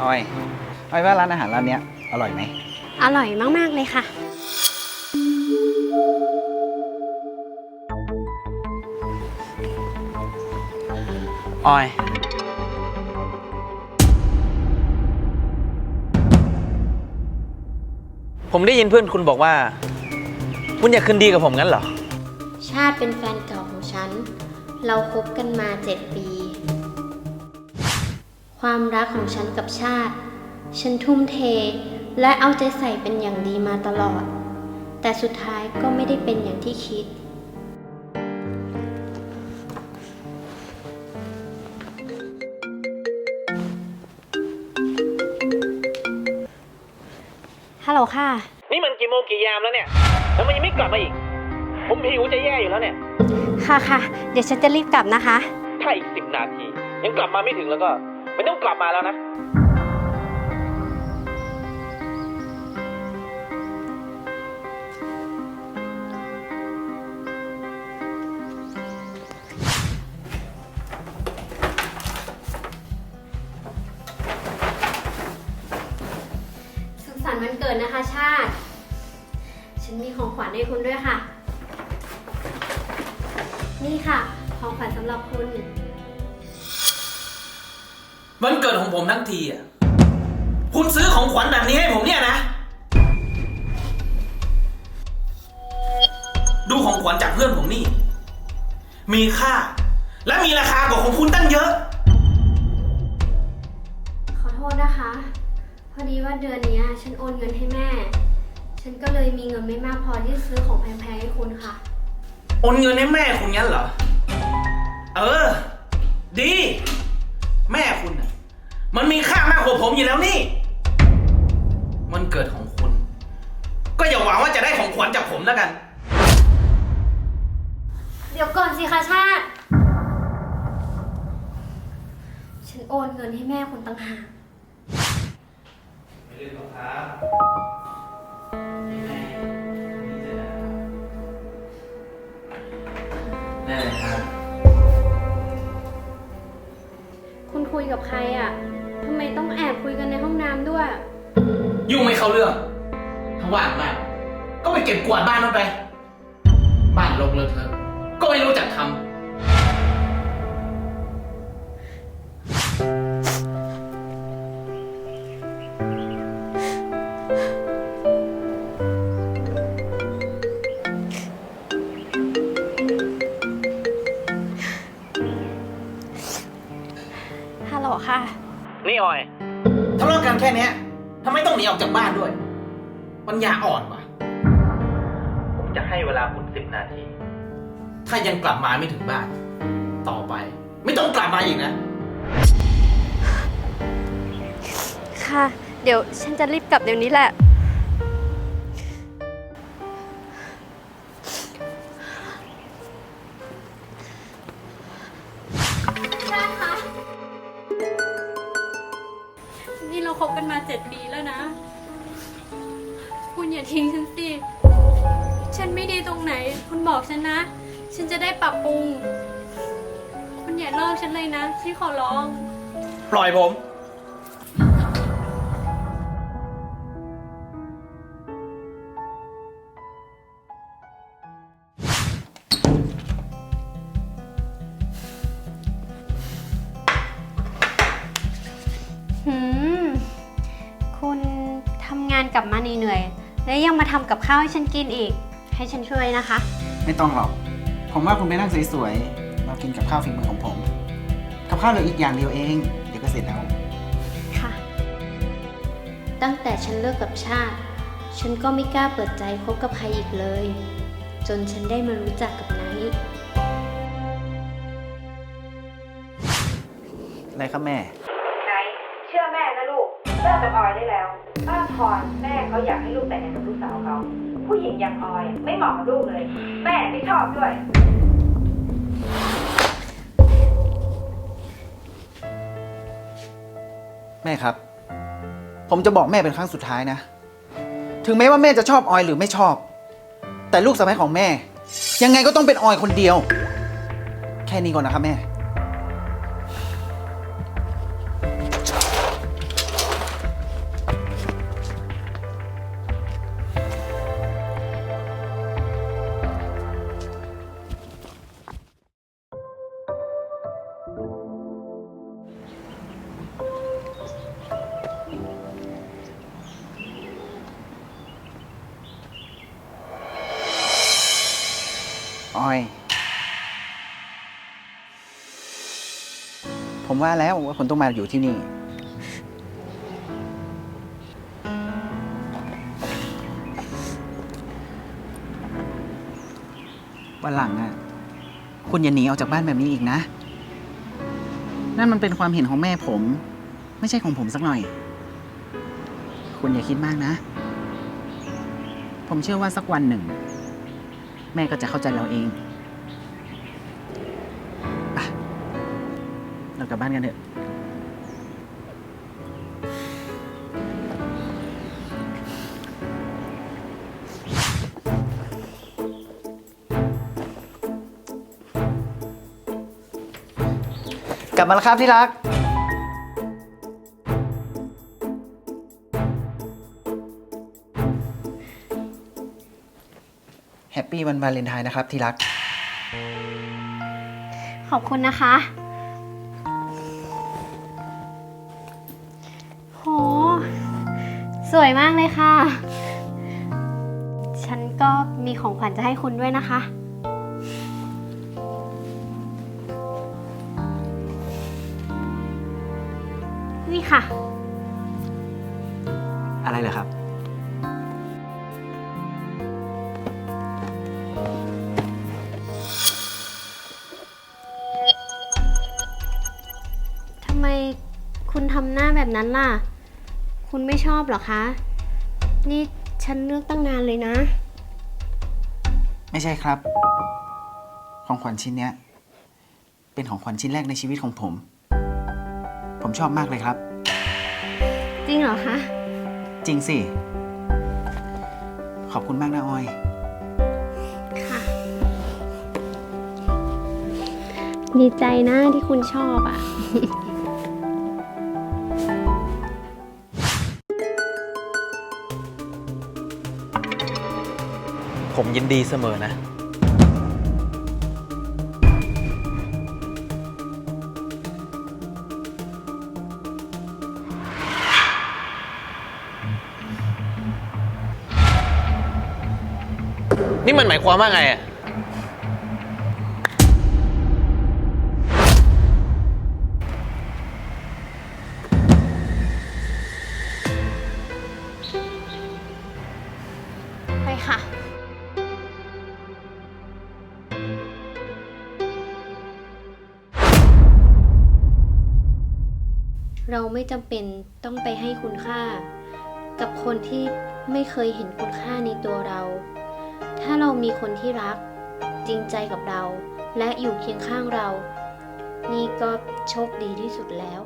ออยออยว่าร้านอาหารร้านเนี้ยอร่อยไหมอร่อยมาก ๆ เลยค่ะ ออย ผมได้ยินเพื่อนคุณบอกว่า คุณอยากคืนดีกับผมงั้นเหรอ ชาติเป็นแฟนเก่าของฉัน เราคบกันมาเจ็ดปี ความรักของฉันกับชาติ ฉันทุ่มเทและเอาใจใส่เป็นอย่างดีมาตลอด แต่สุดท้ายก็ไม่ได้เป็นอย่างที่คิด ฮัลโหลค่ะ นี่มันกี่โมงกี่ยามแล้วเนี่ยทำไมยังไม่กลับมาอีก ผมหิวจะแย่อยู่แล้วเนี่ย ค่ะค่ะ เดี๋ยวฉันจะรีบกลับนะคะ ถ้าอีกสิบนาที ยังกลับมาไม่ถึงแล้วก็ ไม่ต้องกลับมาแล้วนะสุขสันต์วันเกิดนะคะชาติ ฉันมีของขวัญให้คุณด้วยค่ะ นี่ค่ะ ของขวัญสำหรับคุณ วันเกิดของผมทั้งทีอะ คุณซื้อของขวัญแบบนี้ให้ผมเนี่ยนะ ดูของขวัญจากเพื่อนผมนี่ มีค่า และมีราคากว่าของคุณตั้งเยอะ ขอโทษนะคะ พอดีว่าเดือนเนี้ย ฉันโอนเงินให้แม่ ฉันก็เลยมีเงินไม่มากพอที่จะซื้อของแพงๆให้คุณค่ะ โอนเงินให้แม่คุณงั้นเหรอ เออ ดี แม่คุณน่ะ มันมีค่ามากกว่าผมอยู่แล้วนี่ มันเกิดของคุณ ก็อย่าหวังว่าจะได้ของขวัญจากผมแล้วกัน เดี๋ยวก่อนสิคะชาติ ฉันโอนเงินให้แม่คุณต่างหาก ไม่ได้หรอกครับแม่แม่ครับ คุณคุยกับใครอะ่ะทำไมต้องแอบคุยกันในห้องน้ำด้วย ยุ่งไม่เข้าเรื่องถ้าว่างมากก็ไปเก็บกวาดบ้านมันไป บ้านรกเลอะเทอะก็ไม่รู้จักทำ แค่เนี้ยทำไมต้องหนีออกจากบ้านด้วย ปัญญาอ่อนวะผมจะให้เวลาคุณสิบนาที ถ้ายังกลับมาไม่ถึงบ้าน ต่อไป ไม่ต้องกลับมาอีกนะ ค่ะ เดี๋ยวฉันจะรีบกลับเดี๋ยวนี้แหละ จ็ดปีแล้วนะ คุณอย่าทิ้งฉันสิ ฉันไม่ดีตรงไหน คุณบอกฉันนะ ฉันจะได้ปรับปรุง คุณอย่าเลิกฉันเลยนะ ฉันขอร้อง ปล่อยผม กลับมาเหนื่อยๆแล้วยังมาทำกับข้าวให้ฉันกินอีก ให้ฉันช่วยนะคะ ไม่ต้องหรอก ผมว่าคุณไปนั่งสวยๆเรากินกับข้าวฝีมือของผม กับข้าวเหลืออีกอย่างเดียวเอง เดี๋ยวก็เสร็จแล้ว ค่ะ ตั้งแต่ฉันเลิกกับชาติ ฉันก็ไม่กล้าเปิดใจคบกับใครอีกเลย จนฉันได้มารู้จักกับไนท์ อะไรครับแม่ ไนท์เชื่อแม่นะลูก เลิกกับออยได้แล้ว ป้าพรแม่เขาอยากให้ลูกแต่งงานกับลูกสาวเขาผู้หญิงอย่างออยไม่เหมาะกับลูกเลย แม่ไม่ชอบด้วย แม่ครับ ผมจะบอกแม่เป็นครั้งสุดท้ายนะ ถึงแม้ว่าแม่จะชอบออยหรือไม่ชอบ แต่ลูกสะใภ้ของแม่ ยังไงก็ต้องเป็นออยคนเดียว แค่นี้ก่อนนะครับแม่ ผมว่าแล้วว่าคุณต้องมาอยู่ที่นี่ วันหลังอะ คุณอย่าหนีออกจากบ้านแบบนี้อีกนะ นั่นมันเป็นความเห็นของแม่ผม ไม่ใช่ของผมสักหน่อย คุณอย่าคิดมากนะ ผมเชื่อว่าสักวันหนึ่ง แม่ก็จะเข้าใจเราเอง เรากลับบ้านกันเถอะ กลับมาแล้วครับที่รัก แฮปปี้วันวาเลนไทน์นะครับที่รัก ขอบคุณนะคะ สวยมากเลยค่ะ ฉันก็มีของขวัญจะให้คุณด้วยนะคะ นี่ค่ะ อะไรเหรอครับ ทำไมคุณทำหน้าแบบนั้นล่ะ คุณไม่ชอบเหรอคะ นี่ฉันเลือกตั้งนานเลยนะ ไม่ใช่ครับ ของขวัญชิ้นเนี้ย เป็นของขวัญชิ้นแรกในชีวิตของผม ผมชอบมากเลยครับ จริงเหรอคะ จริงสิ ขอบคุณมากนะออย ค่ะ ดีใจนะที่คุณชอบอะ ผมยินดีเสมอนะ นี่มันหมายความว่าไงอะไปค่ะ เราไม่จำเป็นต้องไปให้คุณค่า กับคนที่ไม่เคยเห็นคุณค่าในตัวเรา ถ้าเรามีคนที่รัก จริงใจกับเรา และอยู่เคียงข้างเรา นี่ก็โชคดีที่สุดแล้ว